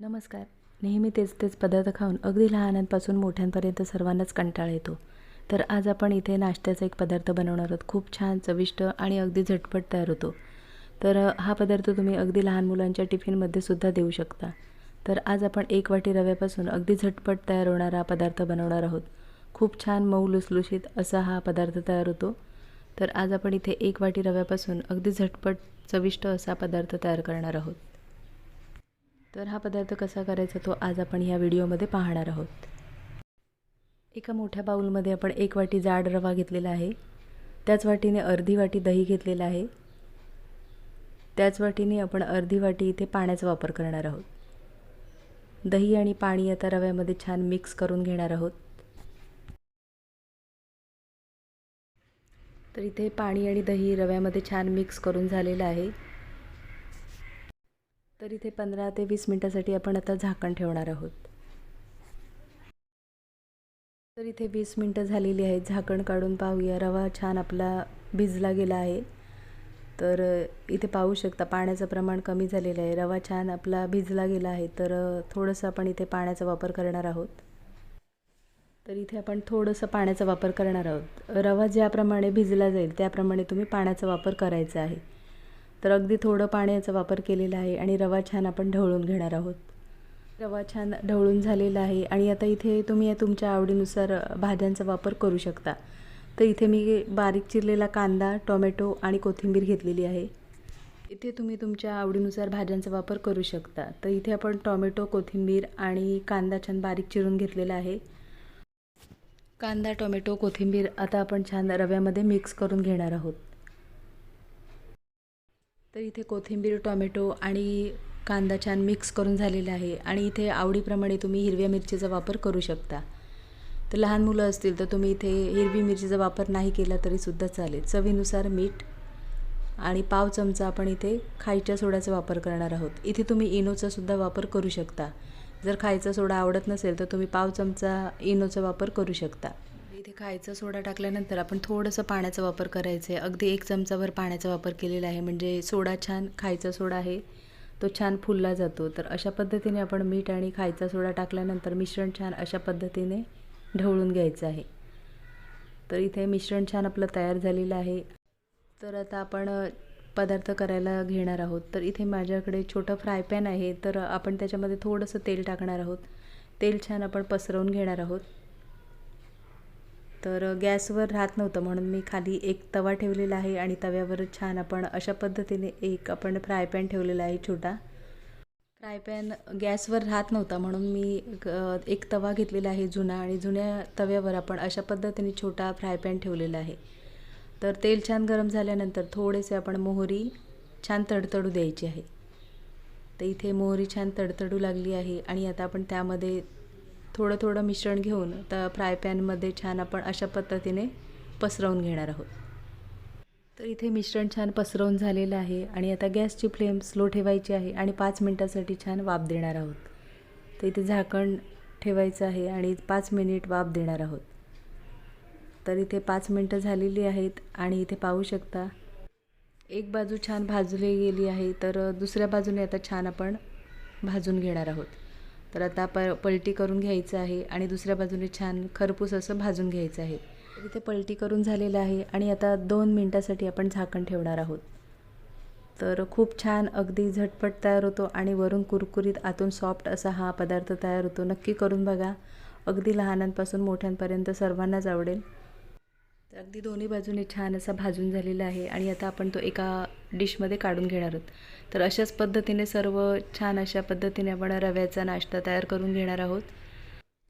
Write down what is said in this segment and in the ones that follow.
नमस्कार. नेहमी तेच तेच पदार्थ खाऊन अगदी लहानांपासून मोठ्यांपर्यंत सर्वांनाच कंटाळा येतो. तर आज आपण इथे नाश्त्याचा एक पदार्थ बनवणार आहोत. खूप छान चविष्ट आणि अगदी झटपट तयार होतो. तर हा पदार्थ तुम्ही अगदी लहान मुलांच्या टिफिनमध्ये सुद्धा देऊ शकता. तर आज आपण एक वाटी रव्यापासून अगदी झटपट तयार होणारा पदार्थ बनवणार आहोत. खूप छान मऊ लुसलुशीत असा हा पदार्थ तयार होतो. तर आज आपण इथे एक वाटी रव्यापासून अगदी झटपट चविष्ट असा पदार्थ तयार करणार आहोत. तर हा पदार्थ कसा करायचा तो आज आपण ह्या व्हिडिओमध्ये पाहणार आहोत. एका मोठ्या बाऊलमध्ये आपण एक वाटी जाड रवा घेतलेला आहे. त्याच वाटीने अर्धी वाटी दही घेतलेलं आहे. त्याच वाटीने आपण अर्धी वाटी इथे पाण्याचा वापर करणार आहोत. दही आणि पाणी आता रव्यामध्ये छान मिक्स करून घेणार आहोत. तर इथे पाणी आणि दही रव्यामध्ये छान मिक्स करून झालेलं आहे. तर इथे पंधरा ते वीस मिनटासाठी आपण आता झाकण ठेवणार आहोत. तर इथे वीस मिनटं झालेली आहेत. झाकण काढून पाहूया. रवा छान आपला भिजला गेला आहे. तर इथे पाहू शकता पाण्याचं प्रमाण कमी झालेलं आहे. रवा छान आपला भिजला गेला आहे. तर थोडंसं आपण इथे पाण्याचा वापर करणार आहोत. तर इथे आपण थोडंसं पाण्याचा वापर करणार आहोत. रवा ज्याप्रमाणे भिजला जाईल त्याप्रमाणे तुम्ही पाण्याचा वापर करायचा आहे. तर अगदी थोडं पाण्याचा वापर केलेला आहे आणि रवा छान आपण ढवळून घेणार आहोत. रवा छान ढवळून झालेला आहे आणि आता इथे तुम्ही तुमच्या आवडीनुसार भाज्यांचा वापर करू शकता. तर इथे मी बारीक चिरलेला कांदा टोमॅटो आणि कोथिंबीर घेतलेली आहे. इथे तुम्ही तुमच्या आवडीनुसार भाज्यांचा वापर करू शकता. तर इथे आपण टोमॅटो कोथिंबीर आणि कांदा छान बारीक चिरून घेतलेला आहे. कांदा टोमॅटो कोथिंबीर आता आपण छान रव्यामध्ये मिक्स करून घेणार आहोत. तर इथे कोथिंबीर टोमॅटो आणि कांदा छान मिक्स करून झालेला आहे. आणि इथे आवडीप्रमाणे तुम्ही हिरव्या मिरचीचा वापर करू शकता. तर लहान मुलं असतील तर तुम्ही इथे हिरवी मिरचीचा वापर नाही केला तरीसुद्धा चालेल. चवीनुसार मीठ आणि पाव चमचा आपण इथे खायच्या सोड्याचा वापर करणार आहोत. इथे तुम्ही इनोचा सुद्धा वापर करू शकता. जर खायचा सोडा आवडत नसेल तर तुम्ही पाव चमचा इनोचा वापर करू शकता. इथे खायचा सोडा टाकल्यानंतर आपण थोडंसं पाण्याचा वापर करायचा आहे. अगदी एक चमचाभर पाण्याचा वापर केलेला आहे. म्हणजे सोडा छान खायचा सोडा आहे. तो छान फुलला जातो. तर अशा पद्धतीने आपण मीठ आणि खायचा सोडा टाकल्यानंतर मिश्रण छान अशा पद्धतीने ढवळून घ्यायचं आहे. तर इथे मिश्रण छान आपलं तयार झालेलं आहे. तर आता आपण पदार्थ करायला घेणार आहोत. तर इथे माझ्याकडे छोटं फ्राय पॅन आहे. तर आपण त्याच्यामध्ये थोडंसं तेल टाकणार आहोत. तेल छान आपण पसरवून घेणार आहोत. तर गॅसवर राहत नव्हतं म्हणून मी खाली एक तवा ठेवलेला आहे आणि तव्यावर छान आपण अशा पद्धतीने एक आपण फ्राय पॅन ठेवलेला आहे छोटा. फ्राय पॅन गॅसवर राहत नव्हता म्हणून मी एक तवा घेतलेला आहे जुना आणि जुन्या तव्यावर आपण अशा पद्धतीने छोटा फ्राय पॅन ठेवलेला आहे. तर तेल छान गरम झाल्यानंतर थोडेसे आपण मोहरी छान तडतडू द्यायची आहे. तर इथे मोहरी छान तडतडू लागली आहे आणि आता आपण त्यामध्ये थोडं थोडं मिश्रण घेऊन तर फ्राय पॅनमध्ये छान आपण अशा पद्धतीने पसरवून घेणार आहोत. तर इथे मिश्रण छान पसरवून झालेलं आहे आणि आता गॅसची फ्लेम स्लो ठेवायची आहे आणि पाच मिनटासाठी छान वाफ देणार आहोत. तर इथे झाकण ठेवायचं आहे आणि पाच मिनिट वाफ देणार आहोत. तर इथे पाच मिनटं झालेली आहेत आणि इथे पाहू शकता एक बाजू छान भाजली गेली आहे तर दुसऱ्या बाजूने आता छान आपण भाजून घेणार आहोत. तर आता प पलटी करून घ्यायचं आहे आणि दुसऱ्या बाजूने छान खरपूस असं भाजून घ्यायचं आहे. इथे पलटी करून झालेलं आहे आणि आता दोन मिनटासाठी आपण झाकण ठेवणार आहोत. तर खूप छान अगदी झटपट तयार होतो आणि वरून कुरकुरीत आतून सॉफ्ट असा हा पदार्थ तयार होतो. नक्की करून बघा. अगदी लहानांपासून मोठ्यांपर्यंत सर्वांनाच आवडेल. तर अगदी दोन्ही बाजूने छान असा भाजून झालेला आहे आणि आता आपण तो एका डिशमध्ये काढून घेणार आहोत. तर अशाच पद्धतीने सर्व छान अशा पद्धतीने आपण रव्याचा नाश्ता तयार करून घेणार आहोत.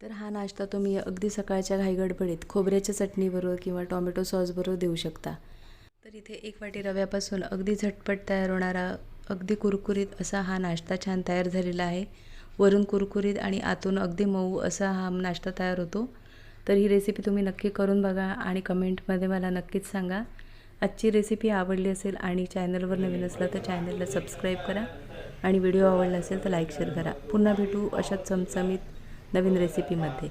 तर हा नाश्ता तुम्ही अगदी सकाळच्या घाईगडबडीत खोबऱ्याच्या चटणीबरोबर किंवा टॉमॅटो सॉसबरोबर देऊ शकता. तर इथे एक वाटी रव्यापासून अगदी झटपट तयार होणारा अगदी कुरकुरीत असा हा नाश्ता छान तयार झालेला आहे. वरून कुरकुरीत आणि आतून अगदी मऊ असा हा नाश्ता तयार होतो. तर ही रेसिपी तुम्ही नक्की करून बघा आणि कमेंटमध्ये मला नक्कीच सांगा. आजची रेसिपी आवडली असेल आणि चॅनलवर नवीन असला तर चॅनलला सबस्क्राईब करा आणि व्हिडिओ आवडला असेल तर लाईक शेअर करा. पुन्हा भेटू अशाच चमचमीत नवीन रेसिपीमध्ये